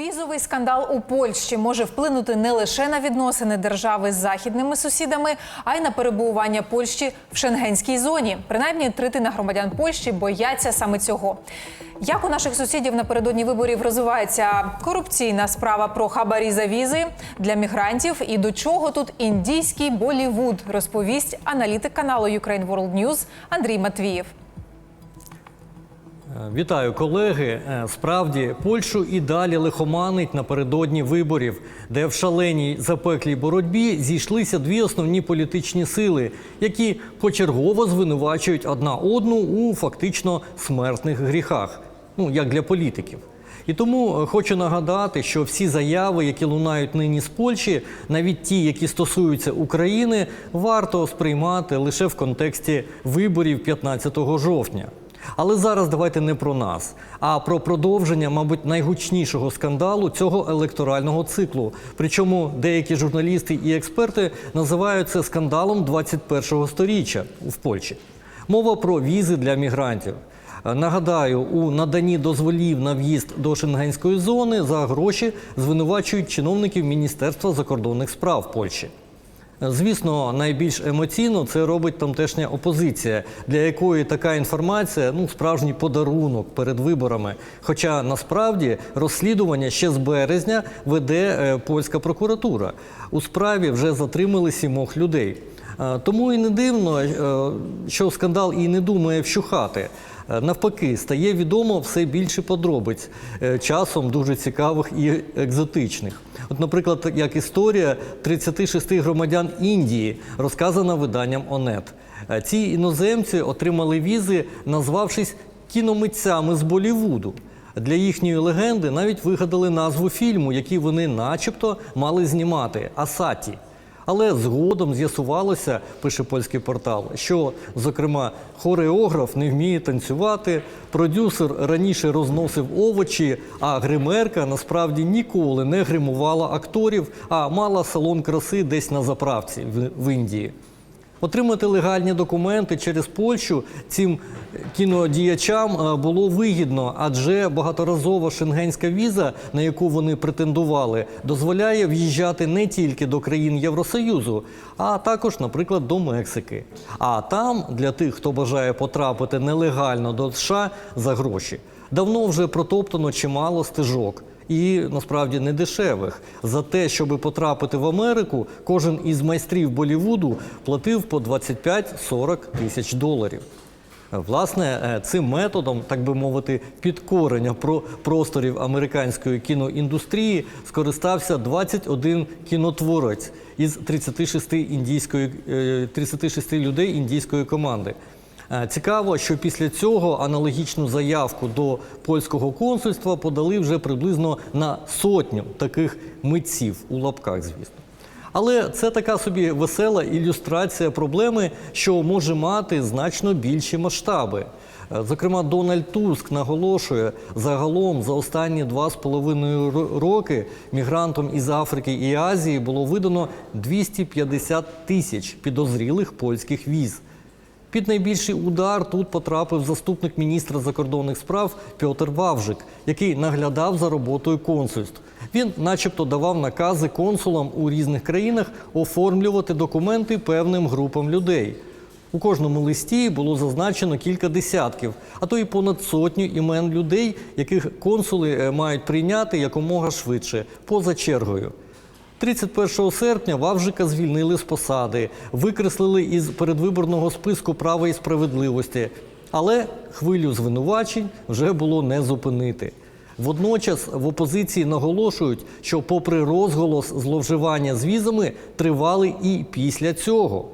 Візовий скандал у Польщі може вплинути не лише на відносини держави з західними сусідами, а й на перебування Польщі в шенгенській зоні. Принаймні, третина громадян Польщі бояться саме цього. Як у наших сусідів напередодні виборів розвивається корупційна справа про хабарі за візи для мігрантів, і до чого тут індійський Болівуд розповість аналітик каналу Ukraine World News Андрій Матвієв. Вітаю, колеги. Е, Справді, Польщу і далі лихоманить напередодні виборів, де в шаленій запеклій боротьбі зійшлися дві основні політичні сили, які почергово звинувачують одна одну у фактично смертних гріхах, ну як для політиків. І тому е, хочу нагадати, що всі заяви, які лунають нині з Польщі, навіть ті, які стосуються України, варто сприймати лише в контексті виборів 15 жовтня. Але зараз давайте не про нас, а про продовження, мабуть, найгучнішого скандалу цього електорального циклу. Причому деякі журналісти і експерти називають це скандалом 21-го сторіччя в Польщі. Мова про візи для мігрантів. Нагадаю, у наданні дозволів на в'їзд до шенгенської зони за гроші звинувачують чиновників Міністерства закордонних справ Польщі. Звісно, найбільш емоційно це робить тамтешня опозиція, для якої така інформація ну справжній подарунок перед виборами. Хоча насправді розслідування ще з березня веде е, польська прокуратура. У справі вже затримали сімох людей. Е, Тому і не дивно, е, що скандал і не думає вщухати. Е, Навпаки, стає відомо все більше подробиць, часом дуже цікавих і екзотичних. От, наприклад, як історія 36 громадян Індії, розказана виданням ОНЕТ. Ці іноземці отримали візи, назвавшись кіномитцями з Болівуду. Для їхньої легенди навіть вигадали назву фільму, який вони начебто мали знімати Асаті. Але згодом з'ясувалося, пише польський портал, що, зокрема, хореограф не вміє танцювати, продюсер раніше розносив овочі, а гримерка насправді ніколи не гримувала акторів, а мала салон краси десь на заправці в- Індії. Отримати легальні документи через Польщу цим кінодіячам е, було вигідно, адже багаторазова шенгенська віза, на яку вони претендували, дозволяє в'їжджати не тільки до країн Євросоюзу, а також, наприклад, до Мексики. А там для тих, хто бажає потрапити нелегально до США за гроші, давно вже протоптано чимало стежок і насправді не дешевих. За те, щоб потрапити в Америку, кожен із майстрів Болівуду платив по 25-40 тисяч доларів. Е, Власне, е, цим методом, так би мовити, підкорення про просторів американської кіноіндустрії скористався 21 кінотворець із 36 індійської е, 36 людей індійської команди. Е, Цікаво, що після цього аналогічну заявку до польського консульства подали вже приблизно на сотню таких митців у лапках, звісно. Але це така собі весела ілюстрація проблеми, що може мати значно більші масштаби. Е, Зокрема, Дональд Туск наголошує, загалом за останні два з половиною роки мігрантам із Африки і Азії було видано 250 тисяч підозрілих польських віз. Під найбільший удар тут потрапив заступник міністра закордонних справ Пьотр Вавжик, який наглядав за роботою консульств. Він, начебто, давав накази консулам у різних країнах оформлювати документи певним групам людей. У кожному листі було зазначено кілька десятків, а то й понад сотню імен людей, яких консули е, мають прийняти якомога швидше, поза чергою. 31 серпня Вавжика звільнили з посади, викреслили із передвиборного списку права і справедливості. Але хвилю звинувачень вже було не зупинити. Водночас в опозиції наголошують, що, попри розголос зловживання з візами, тривали і після цього.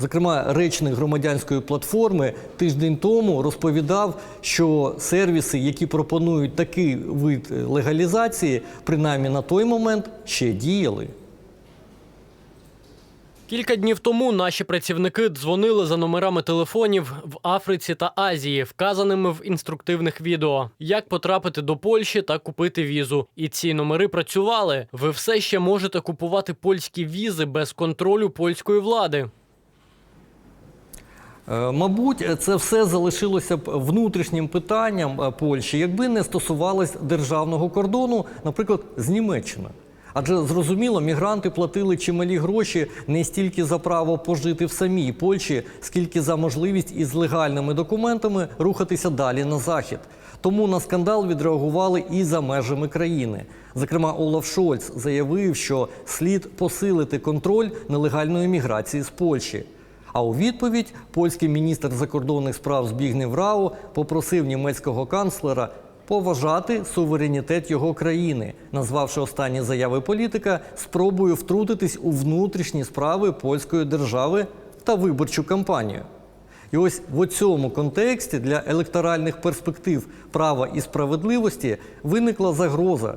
Зокрема, речник громадянської платформи тиждень тому розповідав, що сервіси, які пропонують такий вид легалізації, принаймні на той момент ще діяли. Кілька днів тому наші працівники дзвонили за номерами телефонів в Африці та Азії, вказаними в інструктивних відео, як потрапити до Польщі та купити візу. І ці номери працювали. Ви все ще можете купувати польські візи без контролю польської влади. Е, Мабуть, це все залишилося б внутрішнім питанням е, Польщі, якби не стосувалось державного кордону, наприклад, з Німеччиною. Адже зрозуміло, мігранти платили чималі гроші не стільки за право пожити в самій Польщі, скільки за можливість із легальними документами рухатися далі на захід. Тому на скандал відреагували і за межами країни. Зокрема, Олаф Шольц заявив, що слід посилити контроль нелегальної міграції з Польщі. А у відповідь польський міністр закордонних справ Збігнев Рау попросив німецького канцлера поважати суверенітет його країни, назвавши останні заяви політика спробою втрутитись у внутрішні справи польської держави та виборчу кампанію. І ось в цьому контексті для електоральних перспектив права і справедливості виникла загроза.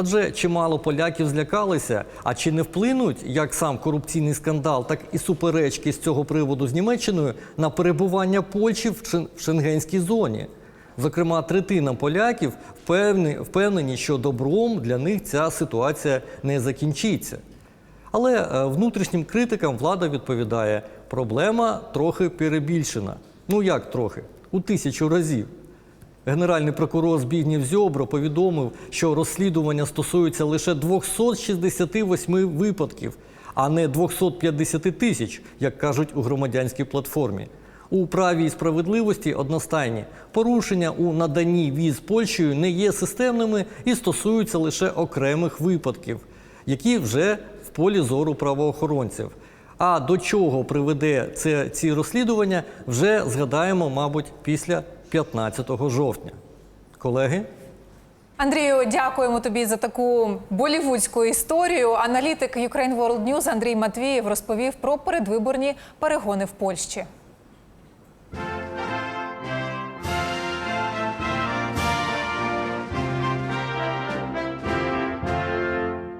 Адже чимало поляків злякалися, а чи не вплинуть як сам корупційний скандал, так і суперечки з цього приводу з Німеччиною на перебування Польщі в шенгенській зоні. Зокрема, третина поляків впевнені, що добром для них ця ситуація не закінчиться. Але е, внутрішнім критикам влада відповідає: проблема трохи перебільшена. Ну як трохи? У тисячу разів. Генеральний прокурор Збігнів Зьобро повідомив, що розслідування стосується лише 268 випадків, а не 250 тисяч, як кажуть у громадянській платформі. У праві і справедливості одностайні порушення у наданні віз Польщею не є системними і стосуються лише окремих випадків, які вже в полі зору правоохоронців. А до чого приведе це ці розслідування, вже згадаємо, мабуть, після 15 жовтня. Колеги. Андрію, дякуємо тобі за таку болівудську історію. Аналітик Ukraine World News Андрій Матвієв розповів про передвиборні перегони в Польщі.